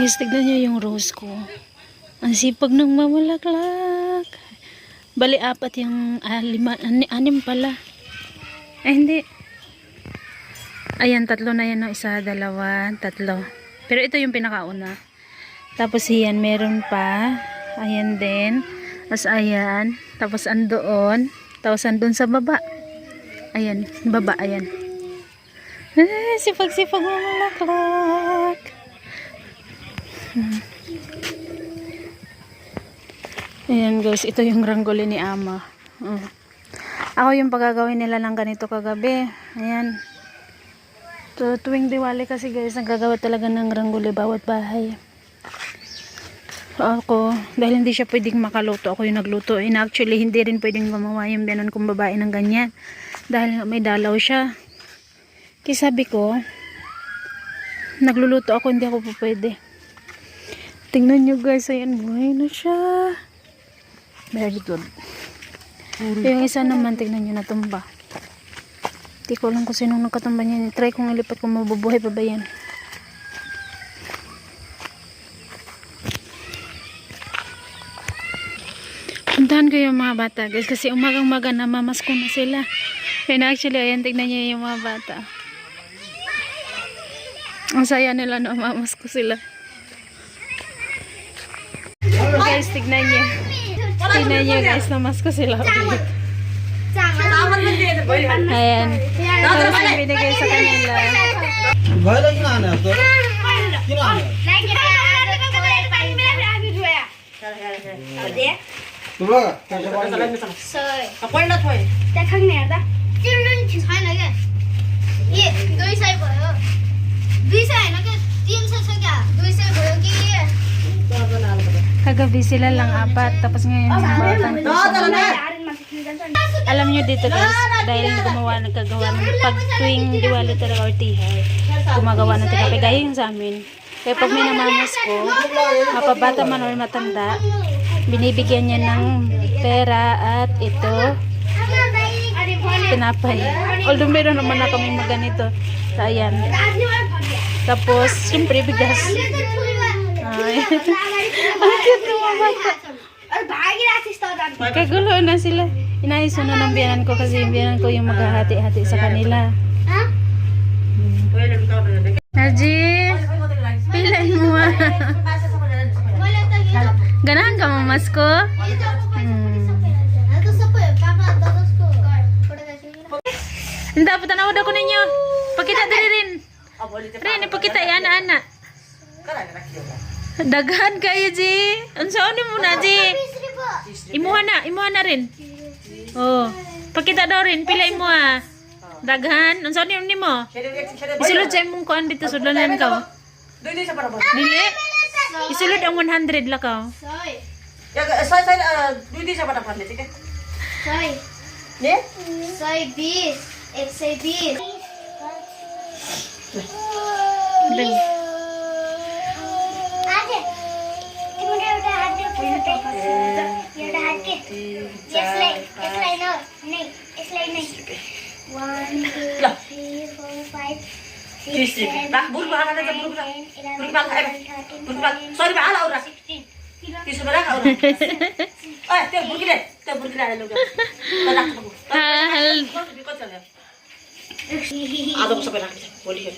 Guys, tignan niyo yung rose ko. Ang sipag ng mamalaklak. Bali, apat yung ah, lima, ani, anim pala. Ay, hindi. Ayan, tatlo na yan. No? Isa, dalawa, tatlo. Pero ito yung pinakauna. Tapos yan, meron pa. Ayan din. Tapos ayan. Tapos andoon. Tapos andun sa baba. Ayan, baba, ayan. Eh, sipag-sipag mamalaklak. Ayan guys, ito yung ranggoli ni Ama. Mm. Ako yung pagagawin nila ng ganito kagabi. Ayan. So, tuwing diwali kasi guys, nagagawa talaga ng ranggoli bawat bahay. Ako, dahil hindi siya pwedeng makaluto, ako yung nagluto. And actually, hindi rin pwedeng gumawa yung biyanan kong babae ng ganyan. Dahil may dalaw siya. Kaya sabi ko, nagluluto ako, hindi ako po pwede. Tingnan nyo guys, ayan, buhay na siya. Very good. Yung isa naman, tingnan nyo, natumba. Hindi ko alam kung sinong nagkatumba niyan. Try kong ilipat kung mabubuhay pa ba yan. Puntahan ko yung mga bata guys kasi umagang maga namamas ko na sila. And actually, ayan, tignan niyo yung mga bata. Ang saya nila na mamas ko sila. Oh, guys, tignan niyo. Tignan niyo guys, namas ko sila ulit. Ayan. Tapos yung binigay sa kanila. Bahala ginahanap to. Ginahanap. Diba? दुई सय भयो दुई सय होइन कि तिन सय छ क्या दुई सय भयो कि Kagabi sila lang apat. Tapos ngayon yung batang. Alam nyo dito guys, dahil gumawa, nagkagawa ng pag tuwing diwali talaga or tihay, gumagawa ng tikape. Gaya yung sa amin. Kaya pag may namamas ko, mapabata man or matanda, binibigyan niya ng pera at ito, tinapay. Although meron naman na kaming maganito. So, ayan. Tapos, siyempre, bigas. Kagulo na sila. Inaiso na ng biyanan ko kasi yung biyanan ko yung maghahati-hati sa kanila. Naji, pilain mo ah. Ganahan ka mamas ko? Hmm. Hindi dapat ako ninyo. Pakita diri rin. Rin, ipakita yan, ana. Daghan kayo, Ji. unsa ni mo na Ji? Imuha na, imuha na rin. Oh. Pakita daw rin, pila imo ha. Daghan, unsa ni ni mo? Isulod sa imong kuan dito sudlan nan ka. Dili sa parabot. Dili. Isulod ang 100 la ka. Soy. Ya, soy soy dili sa parabot dito ka. Soy. Ne? Soy bis. It's a bis. नै यसलाई नै one two three four five six seven Hal. आरतीको पैसा Ganahan mo mamas ko ay man. Ganahan mo mamas ko. त्यो के ने त्यसलाई खेल्नु त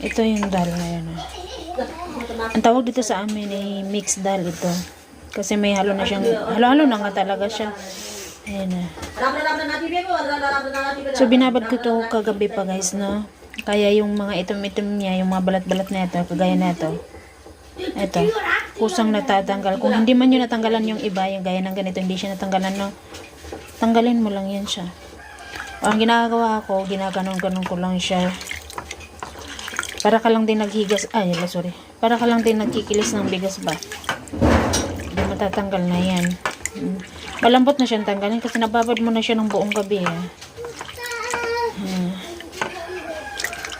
Ito yung dal ngayon. Ah. Ang tawag dito sa amin ay mixed dal ito. Kasi may halo na siyang, halo-halo na nga talaga siya. Ayan na. So, binabad ko to kagabi pa guys, no? Kaya yung mga itom-itom niya, yung mga balat-balat na ito, kagaya na ito. Ito, kusang natatanggal. Kung hindi man yun natanggalan yung iba, yung gaya ng ganito, hindi siya natanggalan, no? Tanggalin mo lang yan siya. O, ang ginagawa ko, ginaganon-ganon ko lang siya. Para ka lang din naghigas, ay, sorry. Para ka lang din nagkikilis ng bigas ba? Hindi matatanggal na yan. Hmm. Malambot na siyang tanggalin kasi nababad mo na siya ng buong gabi. Eh. Hmm.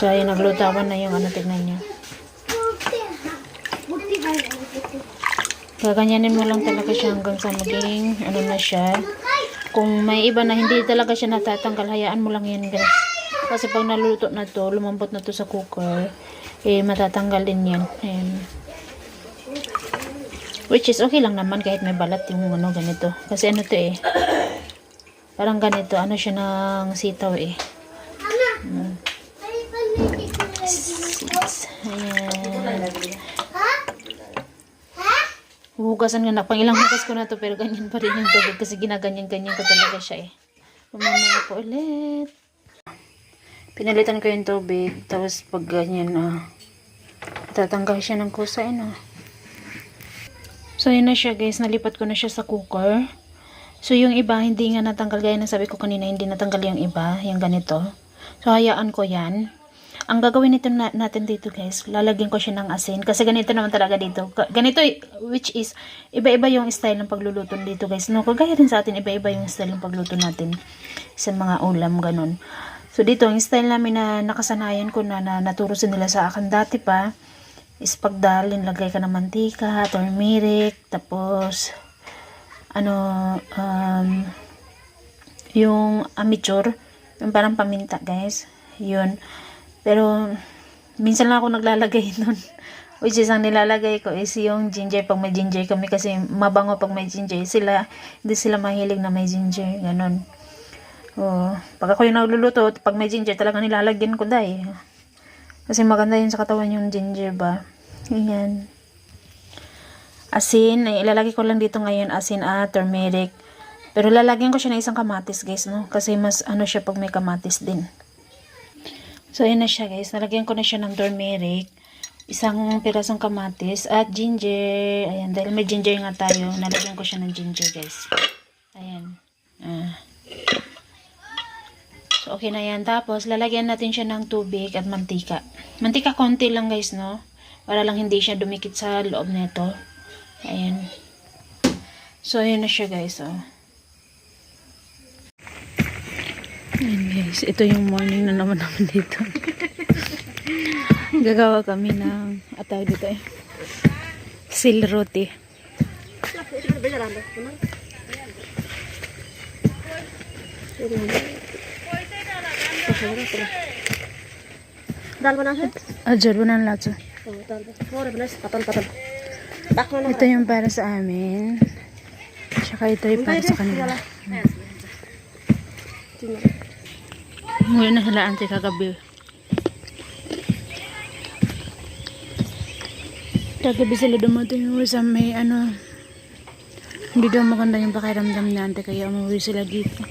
So, ayun, naglutawan na yung ano, tignan niyo. Gaganyanin mo lang talaga siya hanggang sa maging, ano na siya. Kung may iba na hindi talaga siya natatanggal, hayaan mo lang yan, guys. Kasi pag naluluto na to, lumambot na to sa cooker, eh matatanggal din yan. Ayan. Which is okay lang naman kahit may balat yung ano ganito. Kasi ano to eh. Parang ganito, ano siya ng sitaw eh. Mm. Seeds. Ayan. Huhugasan nga na. Pang ilang hugas ko na to pero ganyan pa rin yung tubig kasi ginaganyan-ganyan ko talaga siya eh. Mamaya po ulit. Pinalitan ko yung tubig tapos pag ganyan na tatanggal siya ng kusa eh no. So yun na siya guys. Nalipat ko na siya sa cooker. So yung iba hindi nga natanggal gaya na sabi ko kanina hindi natanggal yung iba. Yung ganito. So hayaan ko yan. Ang gagawin nito na, natin dito guys, lalagyan ko siya ng asin. Kasi ganito naman talaga dito. Ganito, which is, iba-iba yung style ng pagluluto dito guys. No, kagaya din sa atin, iba-iba yung style ng pagluto natin sa mga ulam, ganun. So dito, yung style namin na nakasanayan ko na, na naturo sa nila sa akin dati pa, is pagdalin, lagay ka ng mantika, turmeric, tapos, ano, um, yung amateur, yung parang paminta guys, yun. Pero, minsan lang ako naglalagay nun. Which is, ang nilalagay ko is yung ginger pag may ginger kami kasi mabango pag may ginger. Sila, hindi sila mahilig na may ginger. Ganon. Oh, pag ako yung nagluluto, pag may ginger, talaga nilalagyan ko dahil. Kasi maganda yun sa katawan yung ginger ba. Ganyan. Asin, ay ilalagay ko lang dito ngayon asin at turmeric. Pero lalagyan ko siya ng isang kamatis guys, no? Kasi mas ano siya pag may kamatis din. So, ayan na siya guys. Nalagyan ko na siya ng turmeric. Isang pirasong kamatis at ginger. Ayan, dahil may ginger nga tayo, nalagyan ko siya ng ginger guys. Ayan. Ah. So, okay na yan. Tapos, lalagyan natin siya ng tubig at mantika. Mantika konti lang guys, no? Para lang hindi siya dumikit sa loob nito. Ayan. So, ayan na siya guys, oh. Ayan guys, ito yung morning na naman naman dito. Gagawa kami ng atay dito eh. Sil roti. Dal banasad? Ah, dyan. Banan lahat siya. Oo, dal. Mora banas. Katon, katon. Ito yung para sa amin. Tsaka ito yung para sa kanila. Mula na sila ante kagabi. Kagabi sila dumating sa may ano. Hindi daw maganda yung pakiramdam ni ante kaya umuwi sila dito.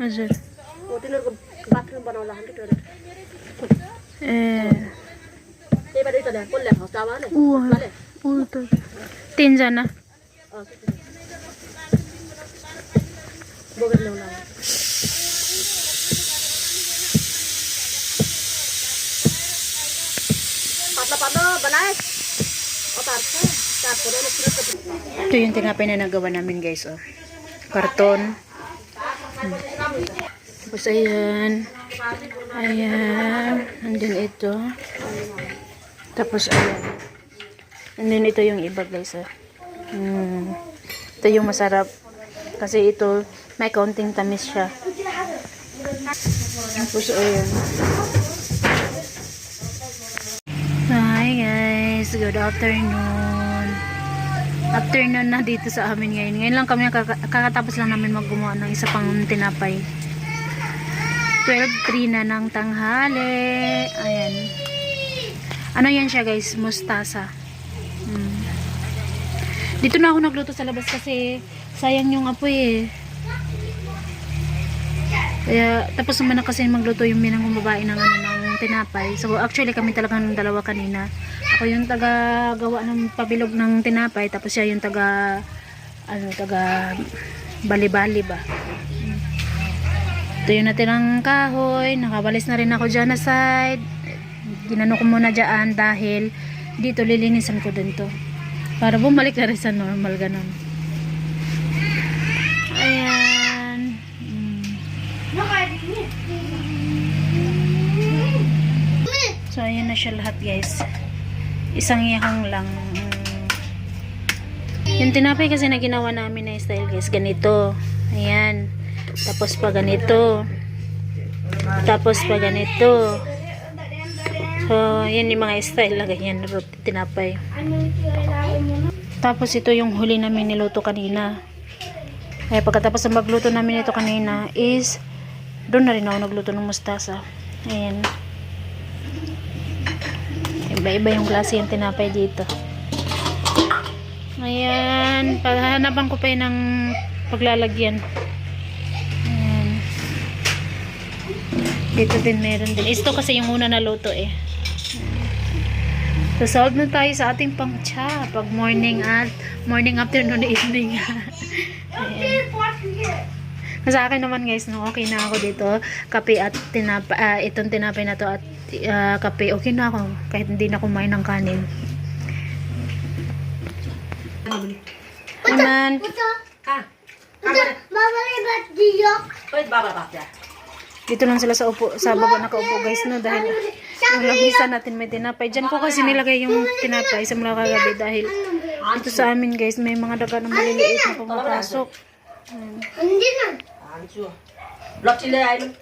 Azur. हो तिनीहरूको बाथरुम बनाउला कि toilet Eh, त्यही भएर त ल्याएको कसले ल्याएको चावाले uwa. चावाले Uwa to. Okay. Bogad lang lang. Ito yung tinapay na nagawa namin guys oh. Karton. Hmm. Tapos ayan. Ayan. Andun ito. Tapos ayan. Andun ito yung iba guys oh. Hmm. Ito yung masarap. Kasi ito, may kaunting tamis siya. Tapos ayan. Hi guys, good afternoon. Afternoon na dito sa amin ngayon. Ngayon lang kami kaka- kakatapos lang namin maggumawa ng isa pang tinapay. 12.3 na ng tanghali. Ayan. Ano yan siya guys? Mustasa. Dito na ako nagluto sa labas kasi sayang yung apoy eh. Kaya, tapos naman na kasi magluto yung minang babae ng, ano, ng tinapay. So, actually, kami talaga ng dalawa kanina. Ako yung taga gawa ng pabilog ng tinapay, tapos siya yung taga, ano, taga bali-bali ba. Ito yung natirang kahoy. Nakabalis na rin ako dyan na side. Ginano ko muna dyan dahil dito lilinisan ko din to. Para bumalik na rin sa normal ganun. Ayan. Mm. So, ayan na siya lahat guys. Isang yahang lang. Mm. Yung tinapay kasi na ginawa namin na style guys, ganito. Ayan. Tapos pa ganito. Tapos pa ganito. So, yan yung mga style na ganyan tinapay. Tapos ito yung huli namin niluto kanina. Kaya pagkatapos ng magluto namin ito kanina is doon na rin ako nagluto ng mustasa. Ayan. Iba-iba yung klase yung tinapay dito. Ayan. Paghanapan ko pa yun ng paglalagyan. Ayan. Dito din meron din. Ito kasi yung una na luto eh. So, solve na tayo sa ating pang-cha. Pag morning at morning, afternoon, evening. Ayan. Sa akin naman guys, no, okay na ako dito. Kape at tinapa, ah, itong tinapay na to at ah, kape, okay na ako. Kahit hindi na kumain ng kanin. Naman, Ka. Mama libat diok. Pwede bababa dyan. Dito lang sila sa upo, sa baba nakaupo guys, no, dahil yung lamisa natin may tinapay. Diyan ko kasi nilagay yung tinapay sa mula kagabi dahil dito sa amin guys, may mga daga na maliliit na pumapasok. Hindi na. Block sila yan.